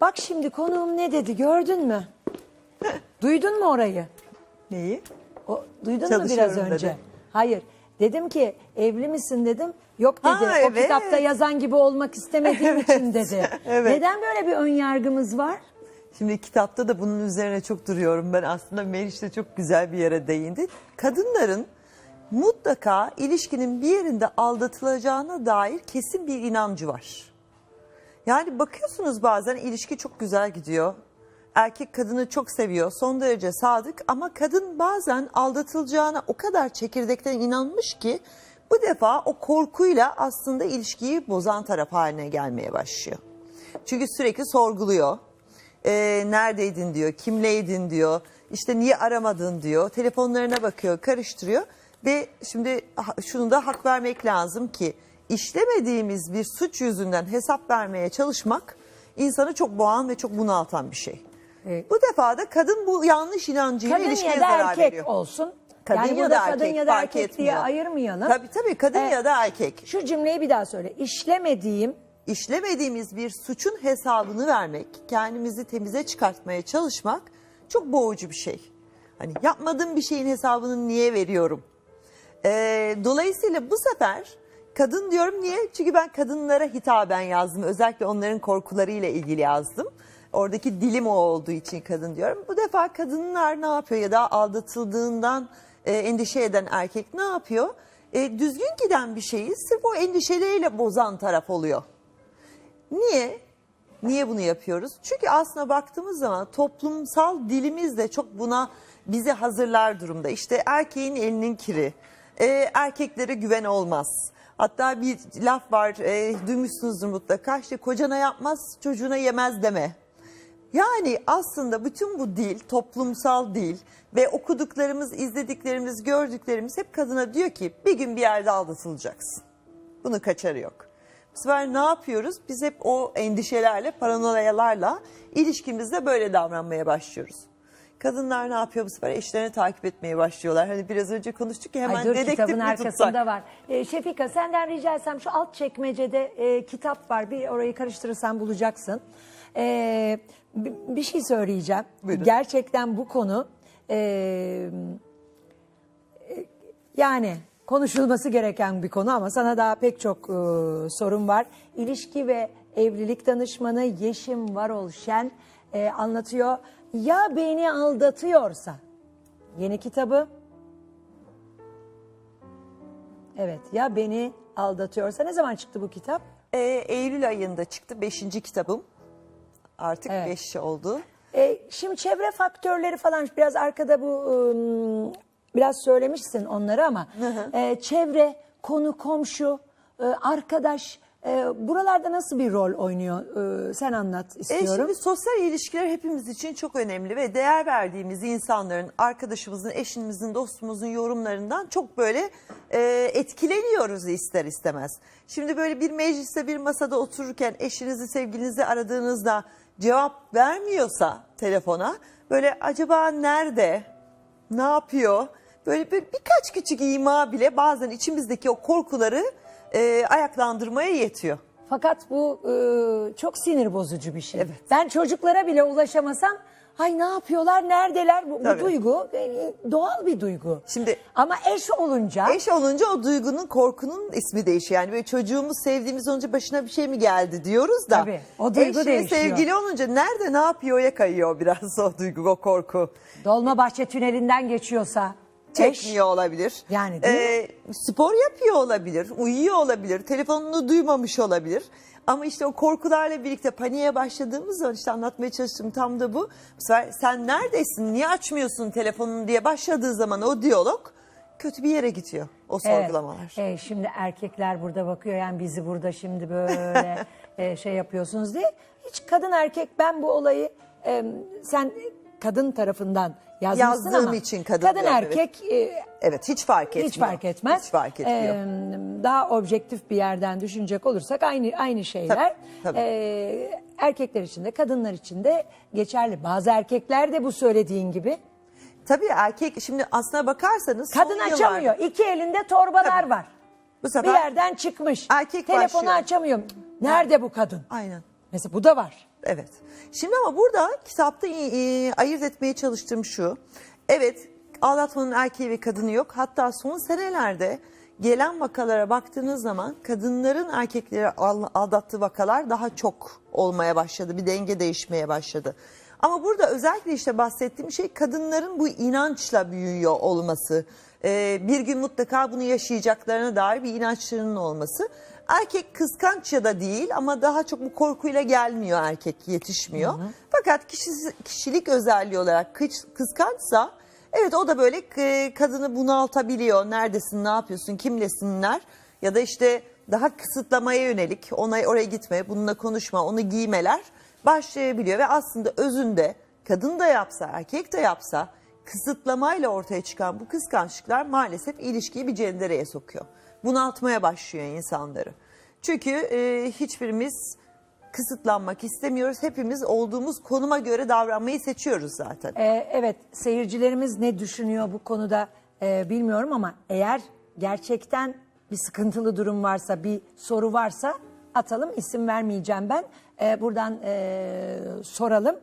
Bak şimdi konuğum ne dedi gördün mü? Duydun mu orayı? Neyi? O, duydun mu biraz Çalışıyorum önce? dedi. Hayır. Dedim ki evli misin dedim. Yok dedi. Ha, O evet. kitapta yazan gibi olmak istemediğim için dedi. Evet. Neden böyle bir ön yargımız var? Şimdi kitapta da bunun üzerine çok duruyorum ben aslında Meriç de çok güzel bir yere değindi. Kadınların mutlaka ilişkinin bir yerinde aldatılacağına dair kesin bir inancı var. Yani bakıyorsunuz bazen ilişki çok güzel gidiyor. Erkek kadını çok seviyor, son derece sadık ama kadın bazen aldatılacağına o kadar çekirdekten inanmış ki bu defa o korkuyla aslında ilişkiyi bozan taraf haline gelmeye başlıyor. Çünkü sürekli sorguluyor. Ee, neredeydin diyor, kimleydin diyor, işte niye aramadın diyor, telefonlarına bakıyor, karıştırıyor. Ve şimdi şunu da hak vermek lazım ki işlemediğimiz bir suç yüzünden hesap vermeye çalışmak insanı çok boğan ve çok bunaltan bir şey. Evet. Bu defa da kadın bu yanlış inancıyla Kadın ilişkiye ya da zarar erkek veriyor. olsun. Kadın yani ya da kadın erkek ya da erkek diye etmiyor. ayırmayalım. Tabii tabii kadın Ee, ya da erkek. Şu cümleyi bir daha söyle. İşlemediğim işlemediğimiz bir suçun hesabını vermek, kendimizi temize çıkartmaya çalışmak çok boğucu bir şey. Hani yapmadığım bir şeyin hesabını niye veriyorum? Ee, dolayısıyla bu sefer kadın diyorum niye? Çünkü ben kadınlara hitaben yazdım. Özellikle onların korkularıyla ilgili yazdım. Oradaki dilim o olduğu için kadın diyorum. Bu defa kadınlar ne yapıyor ya da aldatıldığından e, endişe eden erkek ne yapıyor? E, düzgün giden bir şeyi sırf o endişeleriyle bozan taraf oluyor. Niye? Niye bunu yapıyoruz? Çünkü aslına baktığımız zaman toplumsal dilimiz de çok buna bizi hazırlar durumda. İşte erkeğin elinin kiri, e, erkeklere güven olmaz. Hatta bir laf var, e, duymuşsunuzdur mutlaka. İşte kocana yapmaz, çocuğuna yemez deme. Yani aslında bütün bu dil, toplumsal dil ve okuduklarımız, izlediklerimiz, gördüklerimiz hep kadına diyor ki bir gün bir yerde aldatılacaksın. Bunun kaçarı yok. Bu sefer ne yapıyoruz? Biz hep o endişelerle, paranoyalarla ilişkimizde böyle davranmaya başlıyoruz. Kadınlar ne yapıyor bu sefer? Eşlerini takip etmeye başlıyorlar. Hani biraz önce konuştuk ya hemen Ay dur dedektif kitabın mi arkasında tutsak? var. Ee, Şefika senden rica etsem şu alt çekmecede e, kitap var. Bir orayı karıştırırsan bulacaksın. Bi- bir şey söyleyeceğim. Buyurun. Gerçekten bu konu e, e, yani konuşulması gereken bir konu ama sana daha pek çok e, sorun var. İlişki ve evlilik danışmanı Yeşim Varol Şen e, anlatıyor. Ya beni aldatıyorsa yeni kitabı Evet ya beni aldatıyorsa ne zaman çıktı bu kitap? Ee, Eylül ayında çıktı 5. kitabım. Artık Evet. 5 oldu. E, şimdi çevre faktörleri falan biraz arkada bu ım, biraz söylemişsin onları ama e, çevre, konu, komşu, e, arkadaş e, buralarda nasıl bir rol oynuyor? E, sen anlat E istiyorum. şimdi sosyal ilişkiler hepimiz için çok önemli ve değer verdiğimiz insanların, arkadaşımızın, eşimizin, dostumuzun yorumlarından çok böyle e, etkileniyoruz ister istemez. Şimdi böyle bir mecliste bir masada otururken eşinizi, sevgilinizi aradığınızda cevap vermiyorsa telefona böyle acaba nerede, ne yapıyor? Böyle bir, birkaç küçük ima bile bazen içimizdeki o korkuları e, ayaklandırmaya yetiyor. Fakat bu e, çok sinir bozucu bir şey. Evet. Ben çocuklara bile ulaşamasam ay ne yapıyorlar, neredeler? Bu, bu Tabii. duygu e, doğal bir duygu. Şimdi Ama eş olunca Eş olunca o duygunun, korkunun ismi değişiyor. Yani böyle çocuğumuz sevdiğimiz olunca başına bir şey mi geldi diyoruz da. Tabii, o duygu eş ve değişiyor. sevgili olunca nerede ne yapıyor'ya kayıyor biraz o duygu, o korku. Dolmabahçe tünelinden geçiyorsa Çekmiyor olabilir. Yani değil Ee, spor yapıyor olabilir, uyuyor olabilir, telefonunu duymamış olabilir. Ama işte o korkularla birlikte paniğe başladığımız zaman işte anlatmaya çalıştığım tam da bu. Bu sefer sen neredesin, niye açmıyorsun telefonunu diye başladığı zaman o diyalog kötü bir yere gidiyor. O Evet. sorgulamalar. Evet, şimdi erkekler burada bakıyor yani bizi burada şimdi böyle e, şey yapıyorsunuz diye. Hiç kadın erkek ben bu olayı e, sen kadın tarafından yazmışsın Yazdığım ama için kadın kadın diyorum, evet. erkek e, Evet hiç fark etmiyor. hiç fark etmez. Hiç fark etmiyor. E, daha objektif bir yerden düşünecek olursak aynı aynı şeyler. Tabii, tabii. E, erkekler için de kadınlar için de geçerli. Bazı erkekler de bu söylediğin gibi Tabii erkek şimdi aslına bakarsanız kadın yıllarda- açamıyor. İki elinde torbalar Tabii. var. Bu sefer bir yerden çıkmış. erkek Telefonu başlıyor. açamıyor. Nerede bu kadın? Aynen. Mesela bu da var. Evet. Şimdi ama burada kitapta e, ayırt etmeye çalıştığım şu. Evet aldatmanın erkeği ve kadını yok. Hatta son senelerde gelen vakalara baktığınız zaman kadınların erkekleri al- aldattığı vakalar daha çok olmaya başladı. Bir denge değişmeye başladı. Ama burada özellikle işte bahsettiğim şey kadınların bu inançla büyüyor olması. Ee, bir gün mutlaka bunu yaşayacaklarına dair bir inançlarının olması. Erkek kıskanç ya da değil ama daha çok bu korkuyla gelmiyor erkek yetişmiyor. Fakat kişisi, kişilik özelliği olarak kıskançsa evet o da böyle e, kadını bunaltabiliyor. Neredesin ne yapıyorsun kimlesinler ya da işte daha kısıtlamaya yönelik ona oraya gitme bununla konuşma onu giymeler başlayabiliyor ve aslında özünde kadın da yapsa erkek de yapsa kısıtlamayla ortaya çıkan bu kıskançlıklar maalesef ilişkiyi bir cendereye sokuyor. Bunaltmaya başlıyor insanları. Çünkü e, hiçbirimiz kısıtlanmak istemiyoruz. Hepimiz olduğumuz konuma göre davranmayı seçiyoruz zaten. Ee, evet seyircilerimiz ne düşünüyor bu konuda e, bilmiyorum ama eğer gerçekten bir sıkıntılı durum varsa bir soru varsa atalım isim vermeyeceğim ben Ee, buradan e, soralım.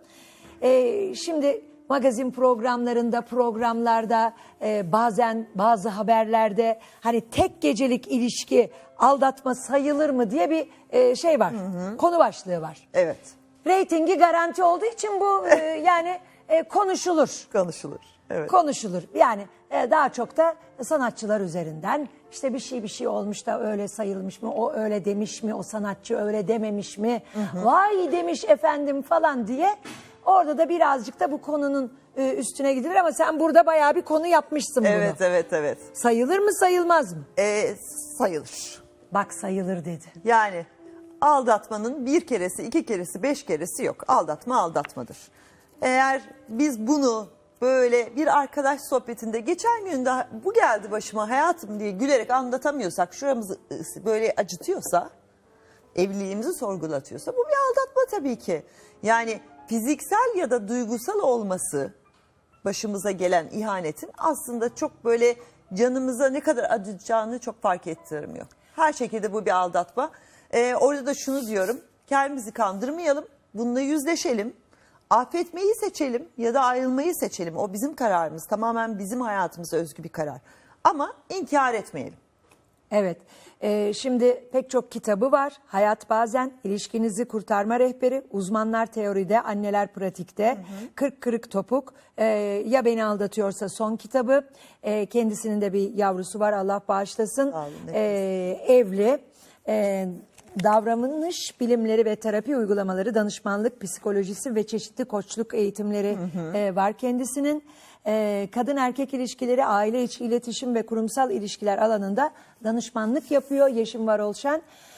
Ee, şimdi magazin programlarında programlarda e, bazen bazı haberlerde hani tek gecelik ilişki aldatma sayılır mı diye bir e, şey var konu başlığı var. Evet Reytingi garanti olduğu için bu e, yani e, konuşulur. konuşulur. Evet. Konuşulur. Yani e, daha çok da sanatçılar üzerinden işte bir şey bir şey olmuş da öyle sayılmış mı? O öyle demiş mi? O sanatçı öyle dememiş mi? Vay demiş efendim falan diye. Orada da birazcık da bu konunun e, üstüne gidilir ama sen burada bayağı bir konu yapmışsın bunu. Evet evet evet. Sayılır mı sayılmaz mı? E, sayılır. Bak sayılır dedi. Yani aldatmanın bir keresi, iki keresi, beş keresi yok. Aldatma aldatmadır. Eğer biz bunu böyle bir arkadaş sohbetinde geçen gün de bu geldi başıma hayatım diye gülerek anlatamıyorsak, şuramızı böyle acıtıyorsa, evliliğimizi sorgulatıyorsa bu bir aldatma tabii ki. Yani fiziksel ya da duygusal olması başımıza gelen ihanetin aslında çok böyle canımıza ne kadar acıtacağını çok fark ettirmiyor. Her şekilde bu bir aldatma. Ee, orada da şunu diyorum, kendimizi kandırmayalım, bununla yüzleşelim, affetmeyi seçelim ya da ayrılmayı seçelim. O bizim kararımız, tamamen bizim hayatımıza özgü bir karar. Ama inkar etmeyelim. Evet. Ee, şimdi pek çok kitabı var. Hayat bazen, ilişkinizi kurtarma rehberi, uzmanlar teoride, anneler pratikte, kırk kırık topuk, Ee, ya beni aldatıyorsa son kitabı, Ee, kendisinin de bir yavrusu var Allah bağışlasın, ne Ee, evli, Ee, davranış bilimleri ve terapi uygulamaları, danışmanlık, psikolojisi ve çeşitli koçluk eğitimleri e, var kendisinin. Ee, kadın erkek ilişkileri, aile içi iletişim ve kurumsal ilişkiler alanında danışmanlık yapıyor Yeşim Varol Şen.